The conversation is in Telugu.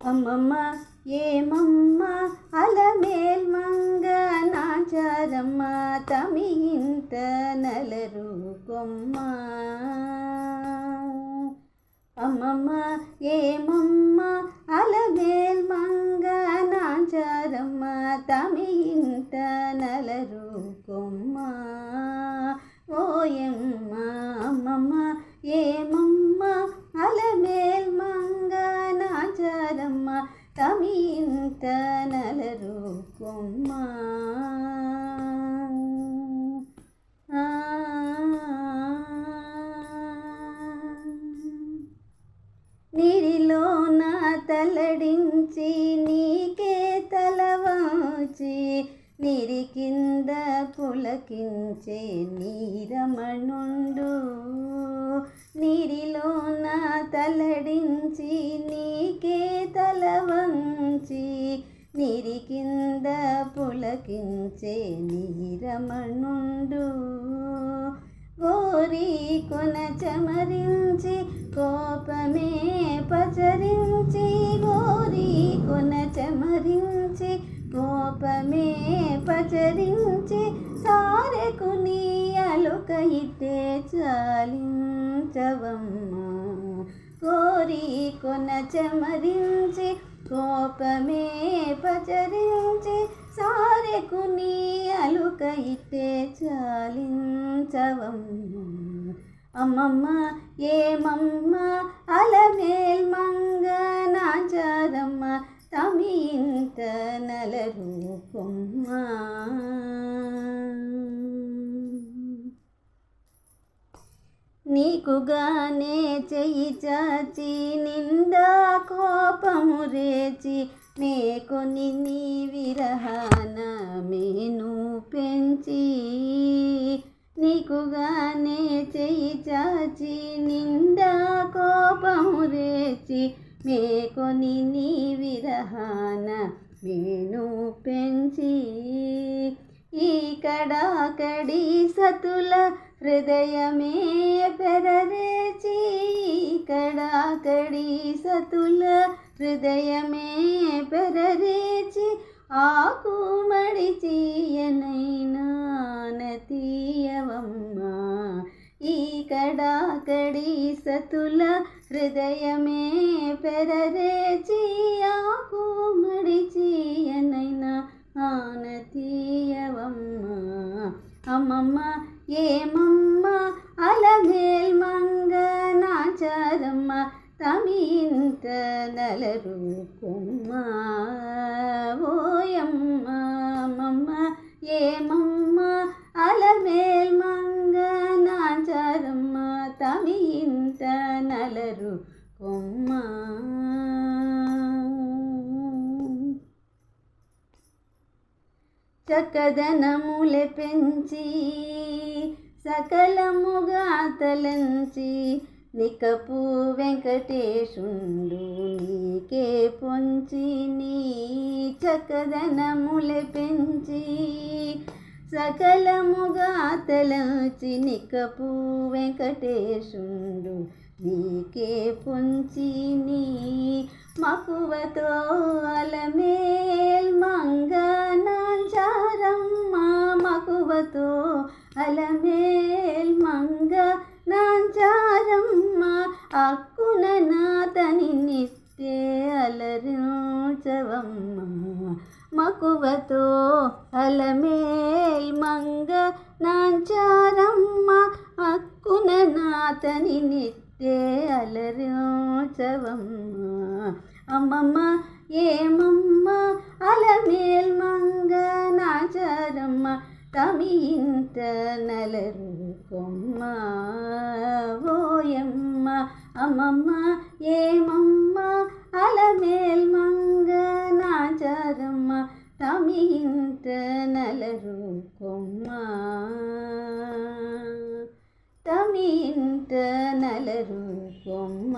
అమ్మమ్మ ఏమమ్మ అలమేల్ మంగ నాచారమ్మ తమి ఇంత నలరు కొమ్మ. అమ్మమ్మ ఏమమ్మ అలమేల్ మంగ నాచారమ్మ తమి ఇంత నలరు కొమ్మ. ఓయమ్మ అమ్మమ్మ ఏమమ్మ అలమేల్ ఇంత నలరు కొమ్మ నీరిలో నా తలడించి నీకే తలవాచి నీరి కింద పులకించే నీరమణుండు. నీరిలో నా తలడించి నీరి కింద పులకించే నీరమణుండు. గోరి కొన చమరించి కోపమే పచరించి. గోరి కొన చమరించి కోపమే పచరించి. సారెకు నీ అలుక ఇట్టే చాలించవమ్మ. కోరి కొన చమరించి కోపమే పచరించి సారెకు నీ అలుక ఇట్టే చాలించవమ్మ. అమ్మమ్మ ఏమమ్మ అలమేల్ మంగ నాచారమ్మ తమింత నల రూపమ్మ. నీకుగానే చెయ్యి చాచి నిందా కోపము రేచి మేకొని నీ విరహాన మేను పెంచి నీకుగానే చెయ్యి చాచి నిండా కోపము రేచి మేకొని నీ విరహాన మేను పెంచి. ఈకడాకడి సతుల హృదయమే పెరరేచి ఈకడాకడి సతుల హృదయమే పెరరేచి ఆకు మడిచియనైనా నతీయవమ్మ. ఈ కడాకడి సతుల హృదయమే పెరరేచి ఆకు మడిచియనైనా ఆనతీయవమ్మా అమ్మమ్మ ఏమమ్మ అలమేల్ తమింత నలరు కొమ్మ ఓయమ్మ అమ్మమ్మ ఏమమ్మ అలమేల్ మంగ నాచారమ్మ. తమింత నలరు కొమ్మ చక్కదనములె పెంచి సకలముగా తలంచి నికపు వెంకటేశుండు నీకే పొంచి నీ చక్కదనములె పెంచి సకలముగా తలంచి నికపు వెంకటేశుండు నీకే పొంచి నీ మకువతో అలమేల్ మంగ నాంచారమ్మ మకువతో అలమేల్ మంగ నాంచారమ్మ అక్కున నాతని నిత్తే అలరించవమ్మ. మకువతో అలమేల్ మంగ నాంచారమ్మ అక్కున నాతని నిత్తే అలరించవమ్మ. అమ్మమ్మ ఏమమ్మ అలమేల్ మంగ నాచారమ్మ తమి ఇంత నలరు అమ్మమ్మ ఏమమ్మ అలమేల్ మంగ నాచారమ్మ తమి ఇంత నలరు కొమ్మ తమి ఇంత నలరు కొమ్మ